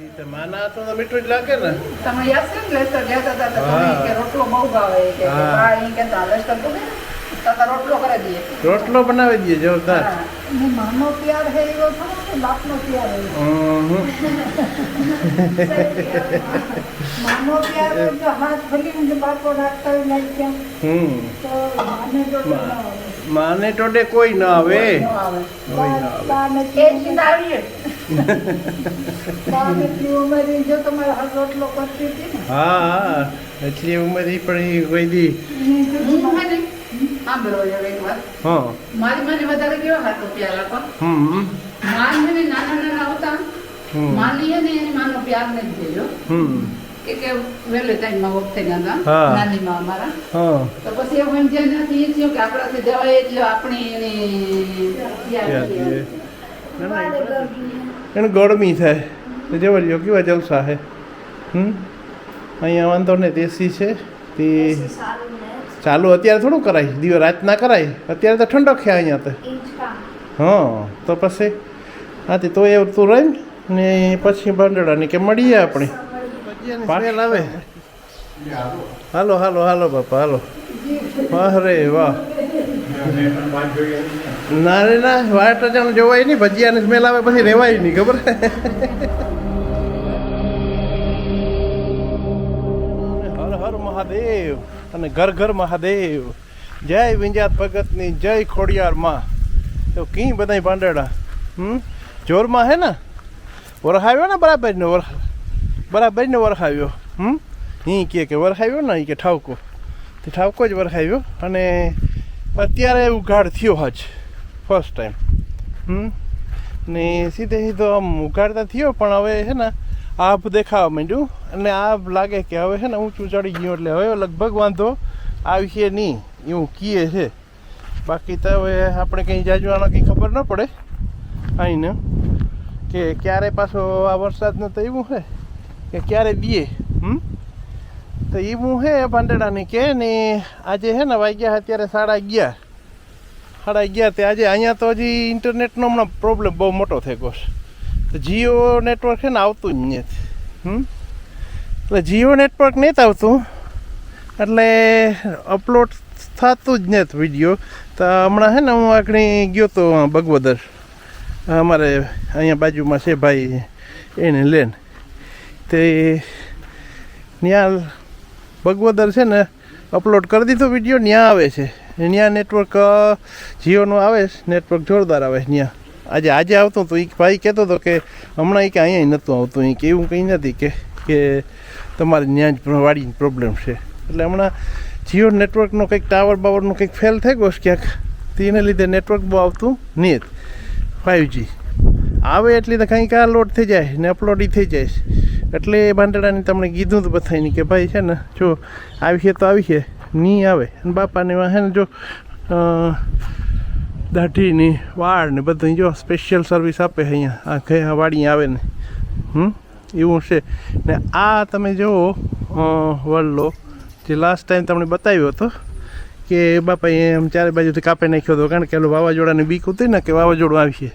માના તો મીઠું જ લાગે ને. તમે યાદ છે ને લેસ્ટર ગયા હતા તમે કે રોટલો બહુ ભાવે કે લેસ્ટર તો રોટલો કરી દઈએ રોટલો બનાવી દઈએ જોરદાર. ને માનો પ્યાર હે એવો થોડો કે બાપનો પ્યાર હે હમ. માનો પ્યાર હાથ ફરીને બાપો રાખતા હોય નહીં કેમ હમ. તો માને તો ન આવે. માને ટોડે કોઈ ના આવે. ન આવે. કોઈ ના આવે. એ જ આવીએ બાને એટલી ઉંમરે જો તમારે હાથ રોટલો કરતી હતી ને હા હા. એટલી ઉંમર પણ એ કોઈ દી. હા મારી વધારે કેવા પ્યાર આપો હમ માન ને નાના નાના આવતા હમ. માની હે ને એને માનો પ્યાર નથી થયો હમ. કે કે વહેલે વખતે ગયા હતા. હા. અમારા. હા. તો પછી એવું એમ જ્યાં નથી એ થયું કે આપણાથી એટલે આપણી એને એને જવા લ્યો કેવા જલસા હે હમ? અહીંયા વાંધો ને દેશી છે. તે ચાલુ અત્યારે થોડું કરાય. દિવસ રાત ના કરાય. અત્યારે તો ઠંડક છે અહીંયા તો. હા તો પછી હા તે તો એવું તું રહી ને પછી બંડળાની કે મળીએ આપણે. સ્મેલ આવે હાલો હાલો હાલો બાપા હાલો વાહ રે વાહ ના રે ના વાટ જાણ જોવાય નહીં ભજીયાની સ્મેલ આવે પછી રેવાય નહીં ખબર? હર હર મહાદેવ અને ઘર ઘર મહાદેવ. જય વિંજાત ભગતની જય ખોડિયાર માં તો કી બધાય ભાંડેડા? હમ? જોરમાં હે ને? વરખાવ્યો ને બરાબર ને વરખ બરાબર ને વરખાવ્યો હમ? અહીં કે કે વરખાવ્યો ને અહીં કે ઠાવકો. તે ઠાવકો જ વરખાવ્યો અને અત્યારે ઉઘાડ થયો હજ ફર્સ્ટ ટાઈમ હમ? ને સીધે સીધો આમ ઉઘાડતા થયો, પણ હવે છે ને આભ દેખાવા માંડ્યું અને આભ લાગે કે હવે છે ને ઊંચું ચડી ગયું એટલે હવે લગભગ વાંધો આવશે નહીં, એવું કીએ છે. બાકી તો હવે આપણે કંઈ જાજવાનો કંઈ ખબર ન પડે. અહીંને કે ક્યારે પાછો આ વરસાદનું તો એવું છે? કે ક્યારે દીએ હમ? તો એવું છે પાંદડાની કે ને આજે હે ને વાગ્યા અત્યારે સાડા અગિયાર. સાડા અગિયાર તે આજે અહીંયા તો હજી ઇન્ટરનેટનો હમણાં પ્રોબ્લેમ બહુ મોટો થઈ ગયો છે. તો જીઓ નેટવર્ક છે ને આવતું જ નથી. હમ? એટલે જીઓ નેટવર્ક નહીં આવતું. એટલે અપલોડ થતું જ નથી વીડિયો. તો હમણાં હે ને હું આગળ ગયો તો બગવદર અમારે અહીંયા બાજુમાં છે ભાઈ, એને લેન તે ત્યાં બગવદર છે ને અપલોડ કરી દીધો વીડિયો ત્યાં આવે છે. ત્યાં નેટવર્ક જીઓનું આવે છે નેટવર્ક જોરદાર આવે છે ત્યાં આજે આજે આવતું હતું એ ભાઈ કહેતો હતો કે, હમણાં એ કે અહીંયા નહોતું આવતું એ કે એવું કંઈ નથી કે કે તમારે ત્યાં જ વાડીની પ્રોબ્લેમ છે. એટલે હમણાં જીઓ નેટવર્કનો કંઈક ટાવર બાવરનો કંઈક ફેલ થઈ ગયો છે ક્યાંક, તો એને લીધે નેટવર્ક બહુ આવતું નહીં ફાઇવજી આવે એટલે તો કંઈક આ લોડ થઈ જાય ને અપલોડ થઈ જાય. એટલે એ બાંદડાને તમને કીધું હતું બધાને કે ભાઈ છે ને, જો આવી છે તો આવી છે નહીં આવે. અને બાપાને છે ને જો દાઢીની વાળ ને બધું જો સ્પેશિયલ સર્વિસ આપે અહીંયા. આ ગયા વાડી આવે ને. હમ? એવું છે. ને આ તમે જુઓ વલ્લો, જે લાસ્ટ ટાઈમ તમને બતાવ્યો હતો, કે બાપા આમ ચારે બાજુથી કાપી નાખ્યો હતો. કારણ કે વાવાઝોડાની બીક હતી ને, કે વાવાઝોડું આવશે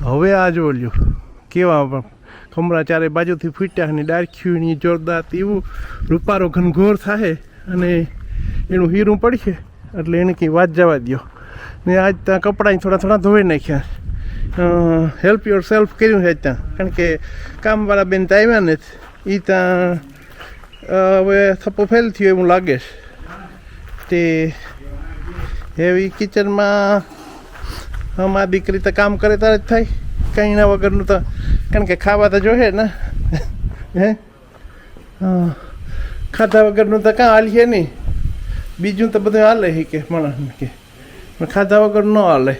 હવે આ જોઈ લ્યો, કેવા કમરા ચારે બાજુથી ફૂટ્યા અને ડારખ્યું જોરદાર એવું રૂપારો ઘનઘોર થાય અને એનું હીરું પડશે એટલે એને કંઈ વાત જવા દ્યો. ને આજ ત્યાં કપડાં થોડા થોડા ધોઈ નાખ્યા. હેલ્પ યોર સેલ્ફ કર્યું છે ત્યાં. કારણ કે કામવાળા બેન તો આવ્યા ને એ ત્યાં હવે થપ્પો ફેલ થયો એવું લાગે છે. તે એવી કિચનમાં અમારી દીકરી તો કામ કરે ત્યારે જ થાય. કંઈ ના વગરનું તો, કારણ કે ખાવા તો જોઈએ ને. હે. ખાધા વગરનું તો કાં હાલીએ નહીં. બીજું તો બધું હાલે કે માણસને કે. પણ ખાધા વગર ન હાલે.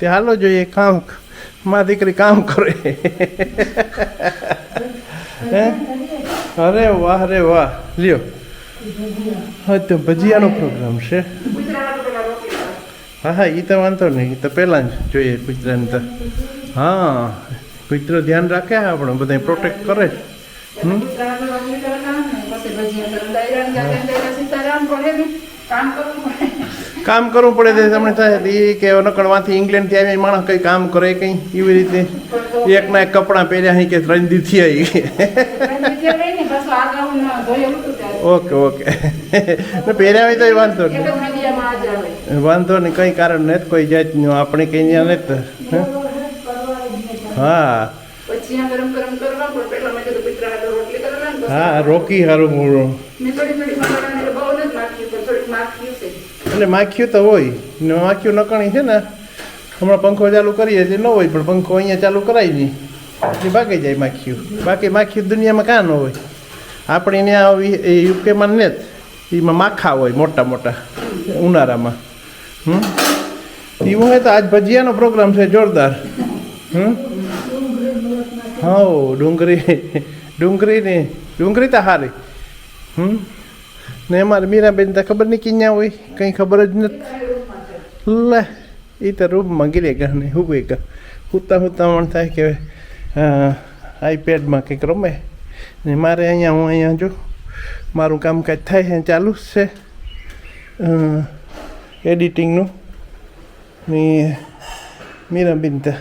તે હાલો જોઈએ કામ મા દીકરી કામ કરે. હે? અરે વાહ રે વાહ. લ્યો. હા, તો ભજીયાનો પ્રોગ્રામ છે. હા હા એ તો વાંધો નહીં. એ તો પહેલાં જ જોઈએ ગુજરાતની તો. હા કૂતરો ધ્યાન રાખે આપણે બધા પ્રોટેક્ટ કરે. કામ કરવું પડે તે તમને થાય એ કે નકળવાથી ઇંગ્લેન્ડથી આવી માણસ કંઈ કામ કરે કંઈ? એવી રીતે. એકના એક કપડાં પહેર્યા કે ત્રણ દીથી આવી. Okay okay. પહેર્યા હોય તો વાંધો નહીં. વાંધો નહીં, કંઈ કારણ નથી, કોઈ જાતનું. આપણે કંઈ નથી. હે? હા પછી આ ગરમ ગરમ કરવા પણ પેલા મેં કીધું પિતરા હાટુ રોટલી કરવા હા રોકી સારું મૂળું. મેં થોડી થોડી મસાલાને એટલે બહુ નથી નાખ્યું પણ થોડીક નાખ્યું છે. એટલે માખ્યું તો હોય. ને માખ્યું નકણી છે ને હમણાં પંખો ચાલુ કરીએ એટલે ન હોય પણ પંખો અહીંયા ચાલુ કરાય નહીં. એટલે ભાગી જાય માખ્યું. બાકી માખ્યું દુનિયામાં કાં ન હોય. આપણે ત્યાં એ યુકેમાં ને એમાં માખા હોય મોટા મોટા ઉનાળામાં. હમ? એવું હોય તો આજ ભજીયાનો પ્રોગ્રામ છે જોરદાર. હમ? હા ડુંગળી ડુંગળીની ડુંગળી તો સારી હમ ને અમારે મીરાબેન તો ખબર નહીં ક્યાં હોય કંઈ ખબર જ નથી લે એ તો રૂમમાં ગીરે ગા ને હું ગયા હુતા હુતા પણ થાય કે આઈપેડમાં કંઈક રમે ને મારે અહીંયા હું અહીંયા જો મારું કામકાજ થાય છે ચાલુ જ છે એડિટિંગનું ને મીરાબેન તો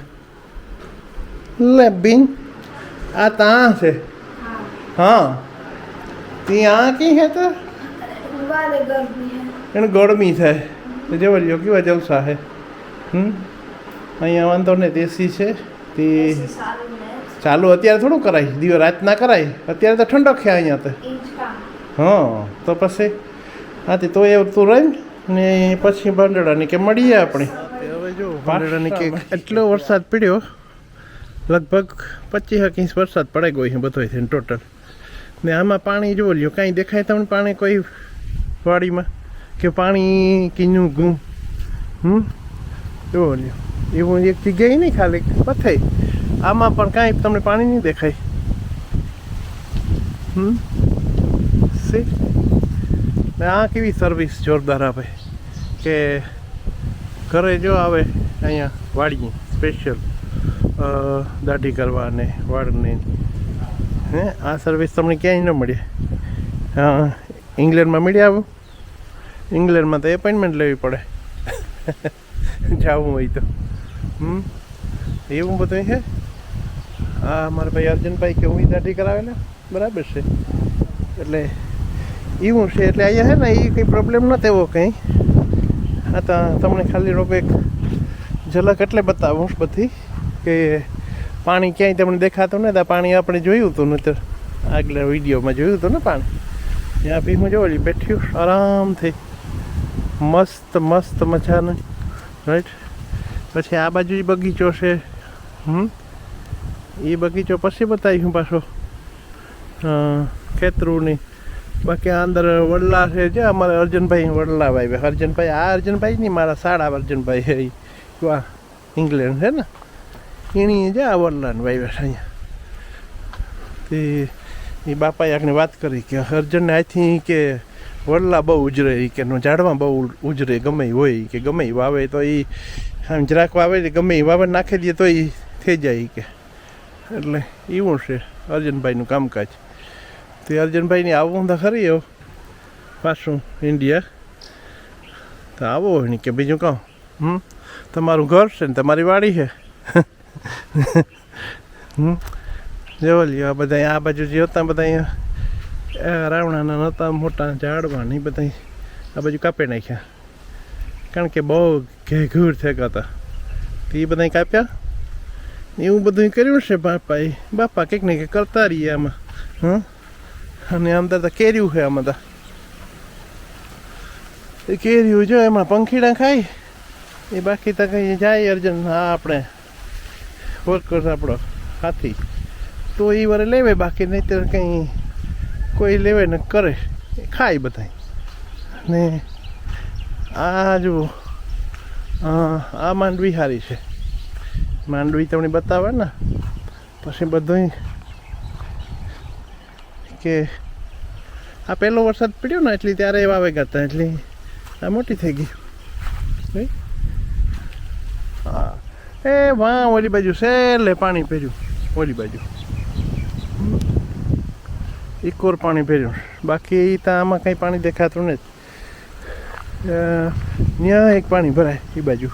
લે બિન આ ત્યાં છે? હા. ત્યાં કી હે તો? એને ગરમી થાય તો જવા રહ્યો કેવા જલસા હે? હમ? અહીંયા વાંધો ને દેશી છે. તે ચાલુ અત્યારે થોડું કરાય. દિવસ રાત ના કરાય. અત્યારે તો ઠંડો છે અહીંયા તો. એ હા તો પછી? હાથી તો એવું તું રહી ને પછી ભાંડડાની કે મળીએ આપણે. હવે જો ભંડળાની કે એટલો વરસાદ પડ્યો. લગભગ પચીસ ઇંચ વરસાદ પડી ગયો છે બધો થઈને ટોટલ ને આમાં પાણી જો લ્યો, કાંઈ દેખાય તમને પાણી કોઈ વાડીમાં? કે પાણી કીનું ગું હમ? જોવો લ્યો, એવું એક જગ્યાએ નહીં ખાલી, પથાઈ. આમાં પણ કાંઈ તમને પાણી નહીં દેખાય. હમ? સી ને આ કેવી સર્વિસ જોરદાર આપે. કે ઘરે જો આવે અહીંયા વાડીએ સ્પેશિયલ દાઢી કરવાને વાળને. હે, આ સર્વિસ તમને ક્યાંય ન મળે. ઇંગ્લેન્ડમાં મળી આવું. ઇંગ્લેન્ડમાં તો એપોઇન્ટમેન્ટ લેવી પડે. જવું હોય તો. હમ? એવું બધું છે હા મારા ભાઈ અર્જુનભાઈ કે હું દાઢી કરાવેલા બરાબર છે. એટલે એવું છે, એટલે અહીંયા છે ને એ કંઈ પ્રોબ્લેમ ન તેવો કંઈ. હા તો તમને ખાલી એક ઝલક એટલે બતાવું બધી. કે પાણી ક્યાંય તમને દેખાતું ને ત્યાં પાણી આપણે જોયું હતું, નહીતર આગલા વિડીયોમાં જોયું હતું ને પાણી. ત્યાં બી હું જોઈ બેઠ્યું આરામથી. મસ્ત મસ્ત મજાનું રાઈટ પછી આ બાજુ બગીચો છે, હમ? એ બગીચો પછી બતાવી હું પાછો ખેતરુંની. બાકી અંદર વડલા છે, જે અમારે અર્જુનભાઈ વડલા ભાઈ અર્જુનભાઈ, આ અર્જુનભાઈ નહીં, મારા સાડા અર્જુનભાઈ એ ઇંગ્લેન્ડ છે ને? એની જ્યાં વડલાને ભાઈ બેઠા અહીંયા તે એ બાપાએ આગળ વાત કરી કે અર્જુનને આથી કે વડલા બહુ ઉજરે કે ઝાડમાં બહુ ઉજરે, ગમે હોય કે ગમે વાવે, તો એ આમ જરાક વાવે ગમે વાવે નાખી દે, તો એ થઈ જાય કે. એટલે એવું છે અર્જુનભાઈનું કામકાજ. તે અર્જુનભાઈને આવું તો ખરી એવું, પાછું ઇન્ડિયા તો આવો હોય ને કે બીજું કહું હમ? તમારું ઘર છે ને તમારી વાડી છે? જોવો લ્યો, આ બધા આ બાજુ જે હતા બધા રાવણાના નહોતા મોટા ઝાડવા ને એ બધા આ બાજુ કાપી નાખ્યા. કારણ કે બહુ ઘેઘૂર થયા હતા. તે બધા કાપ્યા. એવું બધું કર્યું છે બાપાએ. બાપા કંઈક ને કંઈક કરતા રહીએ આમાં. હં અને અંદર તો કેર્યું છે આમાં તો. એ કેર્યું જો એમાં પંખીડા ખાય. એ બાકી તો કંઈ જાય અર્જન, હા, આપણે વર્કર આપણો હાથી. તો એ વારે લેવે, બાકી નહીં તો કંઈ કોઈ લેવે ને કરે ખાય બધાય. ને આ જુઓ આ માંડવી સારી છે. માંડવી તમને બતાવે ને પછી બધું કે આ પહેલો વરસાદ પડ્યો ને, એટલે ત્યારે એ વાવે કરતા એટલે આ મોટી થઈ ગઈ. એ વાં ઓલી બાજુ છેલ્લે પાણી પહેર્યું ઓલી બાજુ. ઇકોર પાણી પહેર્યું બાકી તો આમાં કંઈ પાણી દેખાતું નથી. ત્યાં એક પાણી ભરાય એ બાજુ.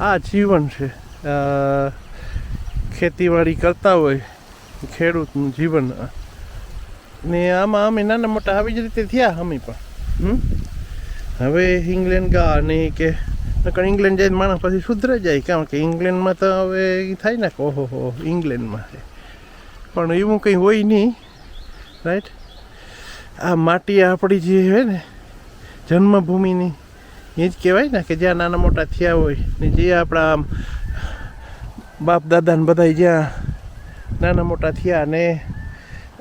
આ જીવન છે. ખેતીવાડી કરતા હોય ખેડૂતનું જીવન. ને આમાં અમે નાના મોટા આવી જ રીતે થયા અમે પણ. હવે ઇંગ્લેન્ડ ગા નહીં કે નકર ઇંગ્લેન્ડ જાય માણસ પછી સુધરે જાય, કારણ કે ઇંગ્લેન્ડમાં તો હવે એ થાય ને કે ઓહો હો ઇંગ્લેન્ડમાં છે. પણ એવું કંઈ હોય નહીં રાઈટ આ માટી આપણી જે હોય ને, જન્મભૂમિની, એ જ કહેવાય ને કે જ્યાં નાના મોટા થયા હોય ને જે આપણા આમ બાપ દાદાને બધા જ્યાં નાના મોટા થયા ને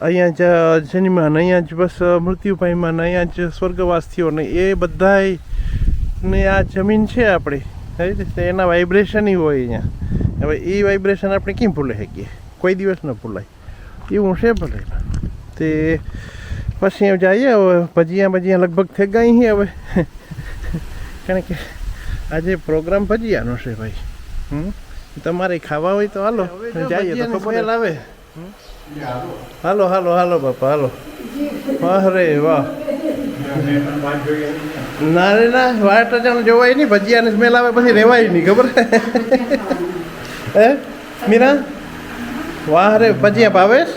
અહીંયા જ જન્મ્યા અહીંયા જ બસ મૃત્યુ પામ્યા અહીંયા જ સ્વર્ગવાસ થયો ને એ બધાય ને આ જમીન છે આપણી? તો એના વાઇબ્રેશન હોય અહીંયા. હવે એ વાઇબ્રેશન આપણે કેમ ભૂલી શકીએ? કોઈ દિવસ ન ભૂલાય. એવું છે ભલે. તે પછી જઈએ હવે. ભજીયા ભજીયા લગભગ થઈ ગઈ છે હવે. કારણ કે આજે પ્રોગ્રામ ભજીયાનો છે ભાઈ. હમ? તમારે ખાવા હોય તો હાલો. જઈએ તો ખબર આવે. હાલો. હાલો હાલો બાપા હાલો. વાહ રે વાહ. ના રે, ના વાટ અજાણ જોવાય નહીં, ભજીયાને સ્મેલ આવે, પછી રેવાય નહીં, ખબર? હે મીરા વાહ રે, ભજીયા ભાવેશ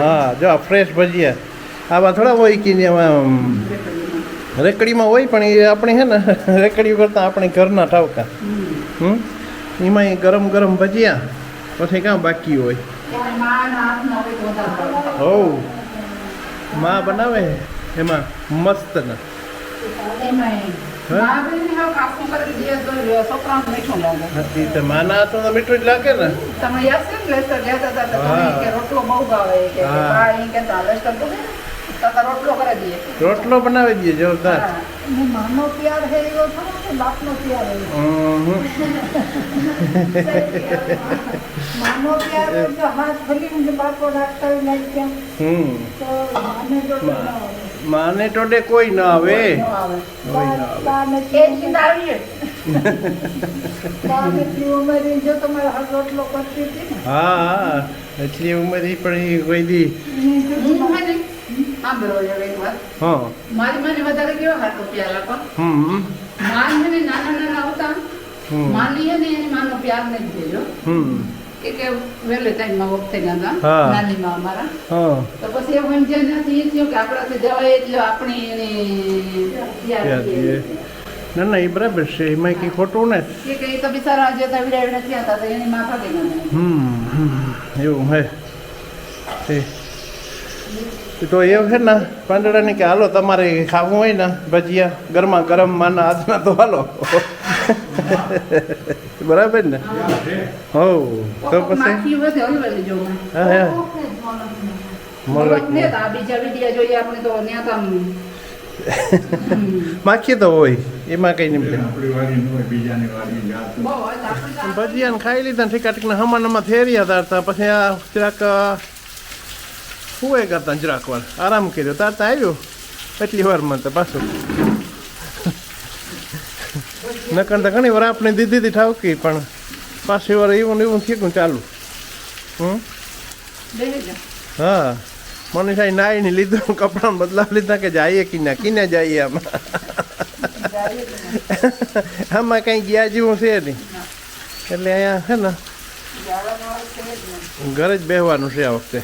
હા, જો ફ્રેશ ભજીયા. આવા થોડા હોય કે રેકડીમાં હોય, પણ એ આપણે હે ને રેકડી કરતાં આપણે ઘરના ટાવકા હમ? એમાં ગરમ ગરમ ભજીયા, પછી કાં બાકી હોય. ત્યારે માના હાથનો હોય તો વધારે ભાવે. હો માં બનાવે, એમાં મસ્ત ને માના તો મીઠું જ લાગે ને તમે યાદ છે ને લેસ્ટર ગયા હતા તમે કે રોટલો બહુ ભાવે કે હા. બા એમ લેસ્ટર તો છે તો તો રોટલો કરી દઈએ રોટલો બનાવી દઈએ જોરદાર. ને માનો પ્યાર હે એવો થોડો કે બાપનો પ્યાર હે હમ. માનો પ્યાર તો હાથ ખોલીને બાપો રાખતા હોય ત્યાં હમ તો માને આવે. માને ટોડે કોઈ ના આવે. આવે. કોઈ ના આવે. એ જો તમારે હાથ રોટલો કરતી હા હા એટલી ઉંમર પણ એ કોઈ દી મારી મને વધારે કેવો હાથો પ્યાર આપો હમ. માન છે ને નાના નાના હતા માની ને એની માનો પ્યાર નથી થયેલો હમ. કે કે વહેલે ટાઈમમાં વખતે ગયા. નાની અમારા. તો પછી એવું સમજ્યા નથી એ થયું કે આપણાથી જવાય એટલે આપણી એની. ના ના એ બરાબર છે. એમાં કંઈ ખોટું ને? કે કે એ તો બિચારા જે હતા વિડાય નથી હતા તો એની માં ભાગી હમ હમ એવું હે. તે એ છે ને પાંદડાને કે હાલો તમારે ખાવું હોય ને ભજીયા ગરમા ગરમ માના હાથના તો હાલો. બરાબર ને? હો તો પછી? માખી તો હોય એમાં કઈ નહીં. ભજીયા ખાઈ લીધા ઠીકા ઠીક હમણાં હમણાં થેરિયા હતા પછી આ જરાક હુએ કરતા જરાક વાર આરામ કર્યો તાર તો આવ્યો એટલી વારમાં તો પાછું નકર તો ઘણી વાર આપણે દીધી હતી ઠાવકી પણ પાછી વાર એવું ને એવું થયું ચાલુ હમ. હા મનીષાઈ નાઈ ને લીધું કપડાં બદલાવ લીધા કે જઈએ કિના કિને જઈએ આમાં આમાં કંઈ ગયા જેવું છે નહીં એટલે અહીંયા છે હોય ને. ઘરે જ બેહવાનું છે આ વખતે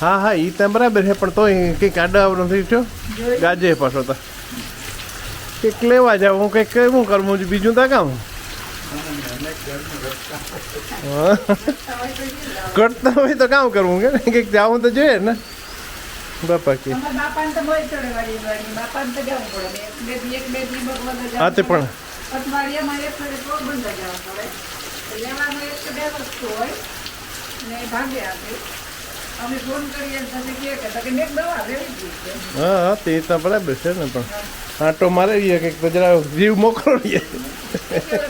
હા હા એ ત્યાં બરાબર છે પણ તોય કંઈક આડાવવાનું નથી થયો. ગાજે પાછો તો. કંઈક લેવા જાવ હું કંઈક કેવું કરવું છું બીજું તા કામ. કરતા હોય તો કામ કરવું કે કંઈક જવું તો જોઈએ ને. બાપા કે. હા તે પણ. અઠવાડિયામાં એક પડે. બે વસ્તુ હોય. ને ભાગે આપે. અમે ફોન કરીએ પછી કહે કે તો કે દવા લેવી જ હા હા તે તો બરાબર છે ને પણ. આટો મારી જરા જીવ મોકલો રહીએ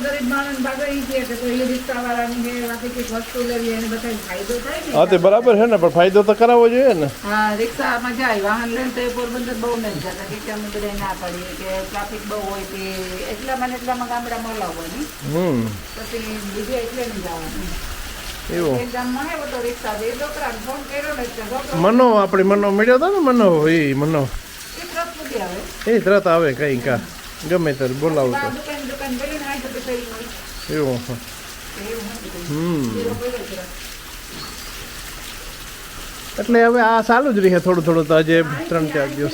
ગરીબ માણસ ભાગે ઈ છે કે કોઈ રિક્ષાવાળાની કે એમાંથી કંઈક વસ્તુ લેવી એને બધાને ફાયદો થાય ને. હા તે બરાબર છે ને પણ ફાયદો તો કરાવવો જોઈએ ને. હા રિક્ષામાં જાય વાહન લઈને તો એ પોરબંદર બહુ નહીં જતા કે અમે બધા ના પડીએ કે ટ્રાફિક બહુ હોય કે એટલામાં ને એટલામાં ગામડામાં લાવવાની હમ. પછી બીજે એટલે નહીં જવાનું. એવું. મનો આપણી મનો મળ્યો હતો ને મનો એ મનો. એ તરત આવે. કઈ કા. ગમે ત્યારે બોલાવું તો. એવું. હમ. એટલે હવે આ ચાલુ જ રહે થોડું થોડું તો આજે ત્રણ ચાર દિવસ.